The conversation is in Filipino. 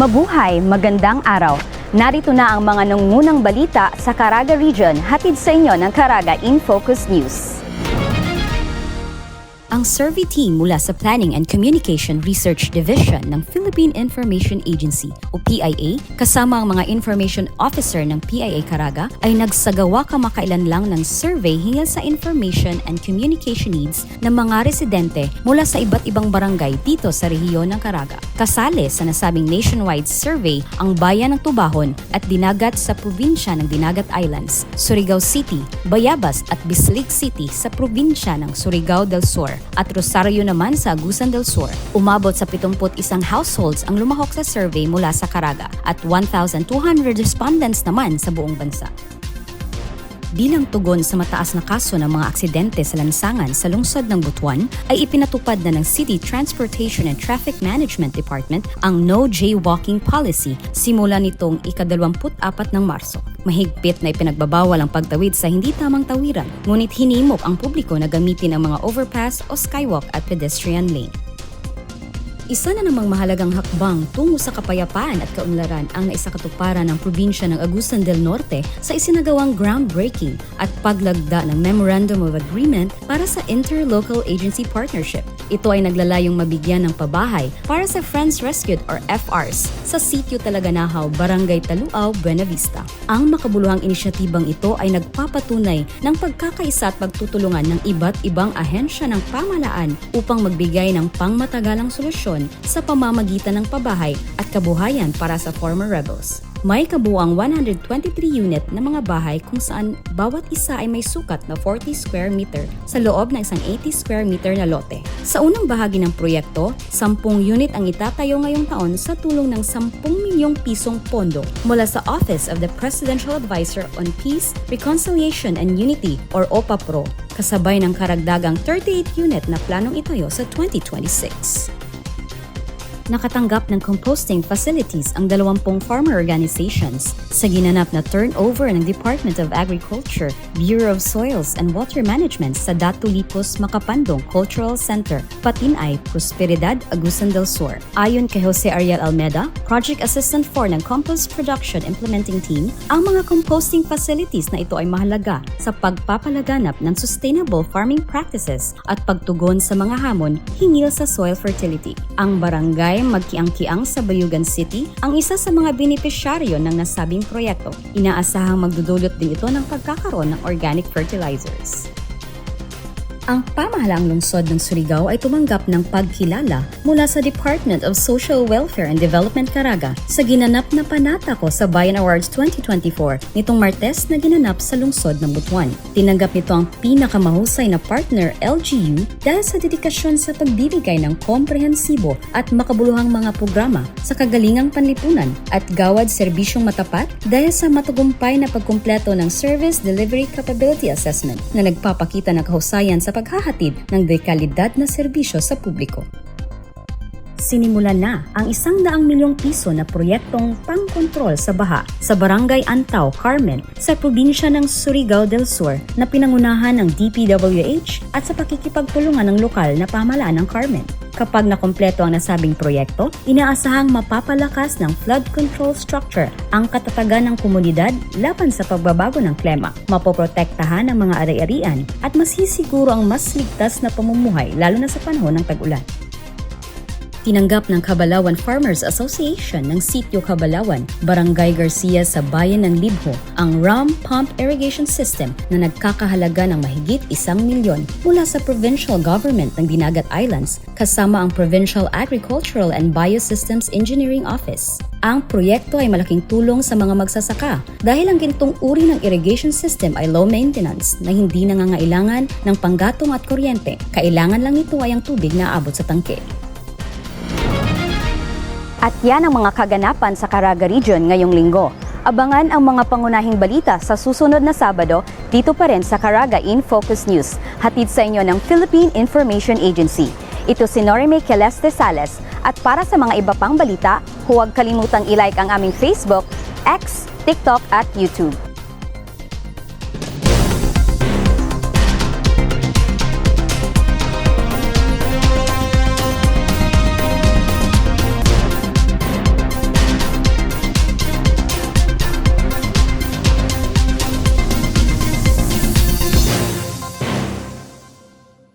Mabuhay, magandang araw. Narito na ang mga nangungunang balita sa Caraga Region, hatid sa inyo ng Caraga In Focus News. Ang survey team mula sa Planning and Communication Research Division ng Philippine Information Agency o PIA kasama ang mga information officer ng PIA Caraga ay nagsagawa kamakailan lang ng survey hinggil sa information and communication needs ng mga residente mula sa iba't ibang barangay dito sa rehiyon ng Caraga. Kasali sa nasabing nationwide survey ang bayan ng Tubahon at dinagat sa probinsya ng Dinagat Islands, Surigao City, Bayabas at Bislig City sa probinsya ng Surigao del Sur at Rosario naman sa Agusan del Sur. Umabot sa 71 households ang lumahok sa survey mula sa Caraga at 1,200 respondents naman sa buong bansa. Bilang tugon sa mataas na kaso ng mga aksidente sa lansangan sa lungsod ng Butuan, ay ipinatupad na ng City Transportation and Traffic Management Department ang No Jaywalking Policy simula nitong ika-24 ng Marso. Mahigpit na ipinagbabawal ang pagtawid sa hindi tamang tawiran, ngunit hinimok ang publiko na gamitin ang mga overpass o skywalk at pedestrian lane. Isa na namang mahalagang hakbang tungo sa kapayapaan at kaunlaran ang naisakatuparan ng probinsya ng Agusan del Norte sa isinagawang groundbreaking at paglagda ng Memorandum of Agreement para sa Interlocal Agency Partnership. Ito ay naglalayong mabigyan ng pabahay para sa Friends Rescued or FRs sa sitio Talaganahaw, Barangay Taluaw, Buena Vista. Ang makabuluhang inisyatibang ito ay nagpapatunay ng pagkakaisa at pagtutulungan ng iba't ibang ahensya ng pamalaan upang magbigay ng pangmatagalang solusyon sa pamamagitan ng pabahay kabuhayan para sa former rebels. May kabuang 123 unit na mga bahay kung saan bawat isa ay may sukat na 40 square meter sa loob ng isang 80 square meter na lote. Sa unang bahagi ng proyekto, 10 unit ang itatayo ngayong taon sa tulong ng 10 milyong pisong pondo mula sa Office of the Presidential Advisor on Peace, Reconciliation and Unity or OPAPRO, kasabay ng karagdagang 38 unit na planong itayo sa 2026 nakatanggap ng composting facilities ang 20 farmer organizations sa ginanap na turnover ng Department of Agriculture, Bureau of Soils and Water Management sa Datulipos Makapandong Cultural Center, Patinay, Prosperidad, Agusan del Sur. Ayon kay Jose Ariel Almeda, Project Assistant for ng Compost Production Implementing Team, ang mga composting facilities na ito ay mahalaga sa pagpapalaganap ng sustainable farming practices at pagtugon sa mga hamon hingil sa soil fertility. Ang barangay magkiang-kiang sa Bayugan City ang isa sa mga benepisyaryo ng nasabing proyekto. Inaasahang magdudulot din ito ng pagkakaroon ng organic fertilizers. Ang pamahalaang lungsod ng Surigao ay tumanggap ng pagkilala mula sa Department of Social Welfare and Development Caraga sa ginanap na panata ko sa Bayan Awards 2024 nitong Martes na ginanap sa lungsod ng Butuan. Tinanggap nito ang pinakamahusay na partner LGU dahil sa dedikasyon sa pagbibigay ng komprehensibo at makabuluhang mga programa sa kagalingang panlipunan at gawad serbisyong matapat dahil sa matagumpay na pagkumpleto ng Service Delivery Capability Assessment na nagpapakita ng kahusayan sa paghahatid ng dekalidad na serbisyo sa publiko. Sinimulan na ang isang daang milyong piso na proyektong pangkontrol sa baha sa Barangay Antaw, Carmen sa probinsya ng Surigao del Sur na pinangunahan ng DPWH at sa pakikipagtulungan ng lokal na pamalaan ng Carmen. Kapag nakompleto ang nasabing proyekto, inaasahang mapapalakas ng flood control structure ang katatagan ng komunidad laban sa pagbabago ng klima, mapoprotektahan ang mga ari-arian at masisiguro ang mas ligtas na pamumuhay lalo na sa panahon ng tag-ulan. Tinanggap ng Kabalawan Farmers Association ng Sitio Kabalawan, Barangay Garcia sa Bayan ng Libho ang RAM Pump Irrigation System na nagkakahalaga ng mahigit isang milyon mula sa Provincial Government ng Dinagat Islands kasama ang Provincial Agricultural and Biosystems Engineering Office. Ang proyekto ay malaking tulong sa mga magsasaka dahil ang ganitong uri ng irrigation system ay low maintenance na hindi nangangailangan ng panggatong at kuryente. Kailangan lang nito ay ang tubig na aabot sa tangke. At yan ang mga kaganapan sa Caraga Region ngayong linggo. Abangan ang mga pangunahing balita sa susunod na Sabado dito pa rin sa Caraga In Focus News, hatid sa inyo ng Philippine Information Agency. Ito si Norime Celeste Sales at para sa mga iba pang balita, huwag kalimutang i-like ang aming Facebook, X, TikTok at YouTube.